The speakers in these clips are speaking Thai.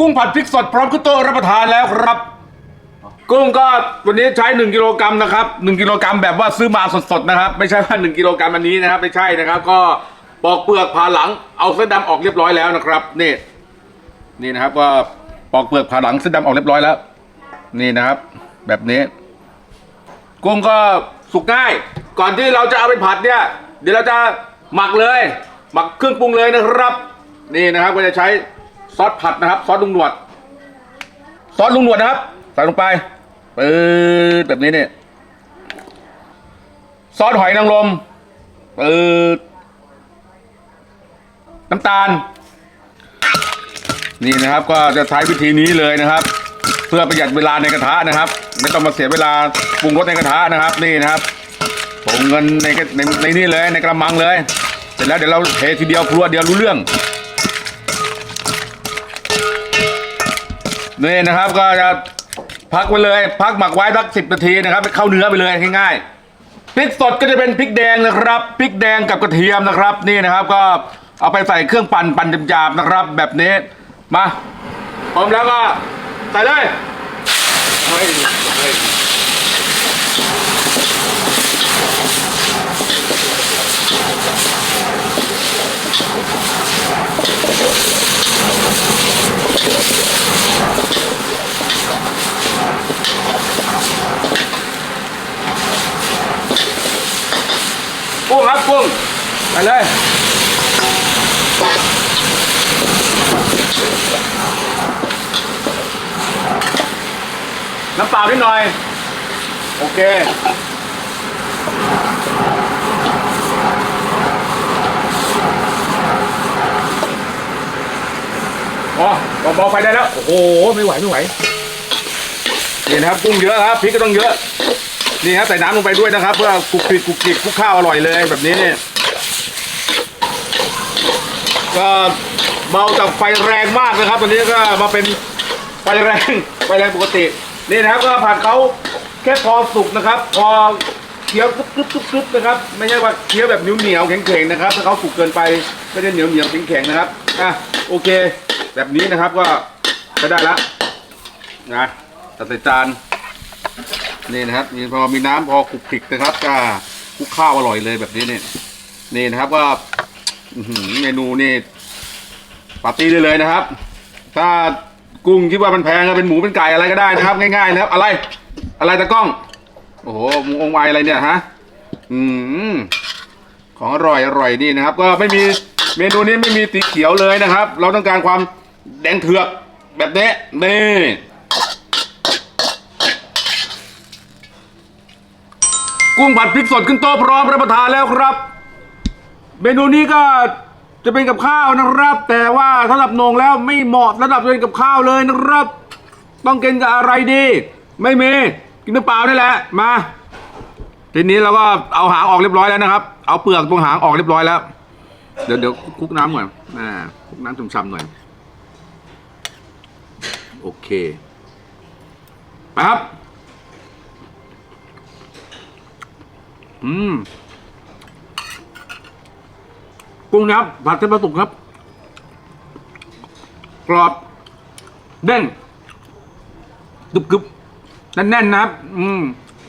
กุ้งผัดพริกสดพร้อมขึ้นโต๊ะรับประทานแล้วครับ กุ้งก็วันนี้ใช้ 1กิโลกรัมนะครับ1กิโลกรัมแบบว่าซื้อมาสดๆนะครับ ไม่ใช่ว่า1กิโลกรัมอันนี้นะครับไม่ใช่นะครับ ก็ปอกเปลือกผ่าหลังเอาเส้นดำออกเรียบร้อยแล้วนะครับนี่นี่นะครับก็ปอกเปลือกผ่าหลังเส้นดำออกเรียบร้อยแล้ว นี่นะครับ แบบนี้ กุ้งก็สุกง่าย ก่อนที่เราจะเอาไปผัดเนี่ย เดี๋ยวเราจะหมักเลย หมักเครื่องปรุงเลยนะครับ นี่นะครับก็จะใช้ ซอสผัดนะครับ ซอสลุงหนวด ซอสลุงหนวดนะครับ ใส่ลงไปปืดแบบนี้เนี่ยซอสหอยนางรมปื๊ดน้ำตาล นี่นะครับก็จะใช้วิธีนี้เลยนะครับ เพื่อประหยัดเวลาในกระทะนะครับ ไม่ต้องมาเสียเวลาปรุงรสในกระทะนะครับ นี่นะครับผงเงินในในในนี่เลยในกระมังเลย เสร็จแล้วเดี๋ยวเราเททีเดียวครัวเดียวรู้เรื่อง นี่นะครับก็จะพักไว้เลย พักหมักไว้สักสิบนาทีนะครับเข้าเนื้อไปเลยง่ายๆพริกสดก็จะเป็นพริกแดงนะครับพริกแดงกับกระเทียมนะครับ นี่นะครับก็เอาไปใส่เครื่องปั่นปั่นหยาบๆนะครับ แบบนี้มาพร้อมแล้วก็ใส่เลยเฮ้ยเฮ้ย กุ้งครับกุ้งใส่เลยน้ำเปล่านิดหน่อย โอเคอ๋อเบาๆไฟได้แล้ว โอ้โห ไม่ไหว ไม่ไหว นี่นะครับ กุ้งเยอะครับ พริกก็ต้องเยอะ นี่ครับใส่น้ำลงไปด้วยนะครับ เพื่อคลุกคลิกคลุกคลิกคลุกข้าวอร่อยเลยแบบนี้เนี่ยก็เบาจากไฟแรงมากนะครับ ตอนนี้ก็มาเป็นไฟแรงไฟแรงปกตินี่นะครับก็ผัดเขาแค่พอสุกนะครับ พอเคี้ยวกรึบกรึบกรึบนะครับ ไม่ใช่ว่าเคี้ยวแบบเหนียวเหนียวแข็งแข็งๆนะครับ ถ้าเขาสุกเกินไปก็จะเหนียวเหนียวแข็งแข็งๆนะครับอะโอเค แบบนี้นะครับก็ใช้ได้ละนะตัดใส่จาน นี่นะครับมีพอมีน้ำพอคลุกคลิกนะครับก็คลุกข้าวอร่อยเลยแบบนี้เนี่ยนี่นะครับก็อื้อหือเมนูนี่ปาร์ตี้ได้เลยนะครับ ถ้ากุ้งคิดว่ามันแพงก็เป็นหมูเป็นไก่อะไรก็ได้นะครับ ง่ายๆนะครับ อะไร อะไรตะกล้อง โอ้โหมูองไวอะไรเนี่ยฮะอืมของอร่อยอร่อยนี่นะครับ ก็ไม่มีเมนูนี้ไม่มีสีเขียวเลยนะครับ เราต้องการความแดงเถือกแบบนี้นี่ กุ้งผัดพริกสดขึ้นโต๊ะพร้อมรับประทานแล้วครับ เมนูนี้ก็จะเป็นกับข้าวนะครับ แต่ว่าสำหรับนงแล้วไม่เหมาะระดับเป็นกับข้าวเลยนะครับ ต้องกินกับอะไรดี ไม่มีกินน้ำเปล่านี่แหละมา ทีนี้เราก็เอาหางออกเรียบร้อยแล้วนะครับ เอาเปลือกตรงหางออกเรียบร้อยแล้ว เดี๋ยวเดี๋ยวคลุกน้ำก่อนอ่าคลุกน้ำชุ่มๆหน่อยโอเคไปครับ อืมกุ้งนะครับผัดเส้นปลาสุกครับ กรอบ เด้งกรึบกรึบแน่นๆนะครับ อืม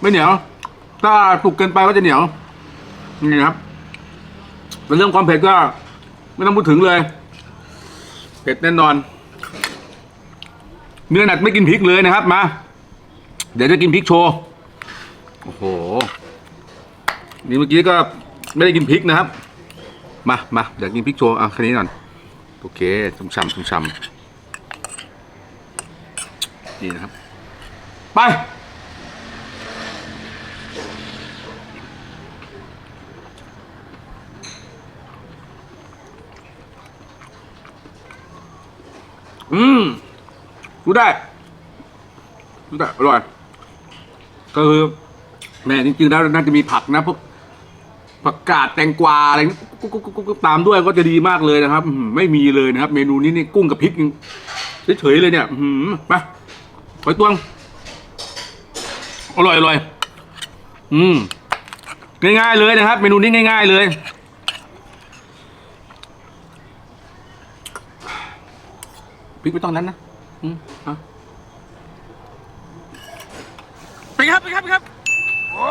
ไม่เหนียว ถ้าสุกเกินไปก็จะเหนียว นี่นะครับเป็นเรื่องความเผ็ดก็ ไม่ต้องพูดถึงเลย เผ็ดแน่นอน เนื้อหนัดไม่กินพริกเลยนะครับ มา เดี๋ยวจะกินพริกโชว์ โอ้โห นี่เมื่อกี้ก็ไม่ได้กินพริกนะครับ มามาเดี๋ยวกินพริกโชว์อะแค่นี้ก่อนโอเคชุ่มฉ่ำชุ่มฉ่ำนี่นะครับ ไปอืมรู้ได้รู้ได้อร่อยก็คือแม่จริงๆแล้วน่าจะมีผักนะพวก ผักกาดแตงกวาอะไรกุ๊กกุ๊กกุ๊กกุ๊กตามด้วยก็จะดีมากเลยนะครับอื้อหือไม่มีเลยนะครับ เมนูนี้นี่กุ้งกับพริกยังเฉยๆเลยเนี่ยอื้อหือมาหอยตวงอร่อยอร่อยอืมง่ายๆเลยนะครับ เมนูนี้ง่าย ๆเลย พริกไม่ต้องนั้นนะอืมอะเป็นไงครับเป็นไงครับเป็นไงครับโอ้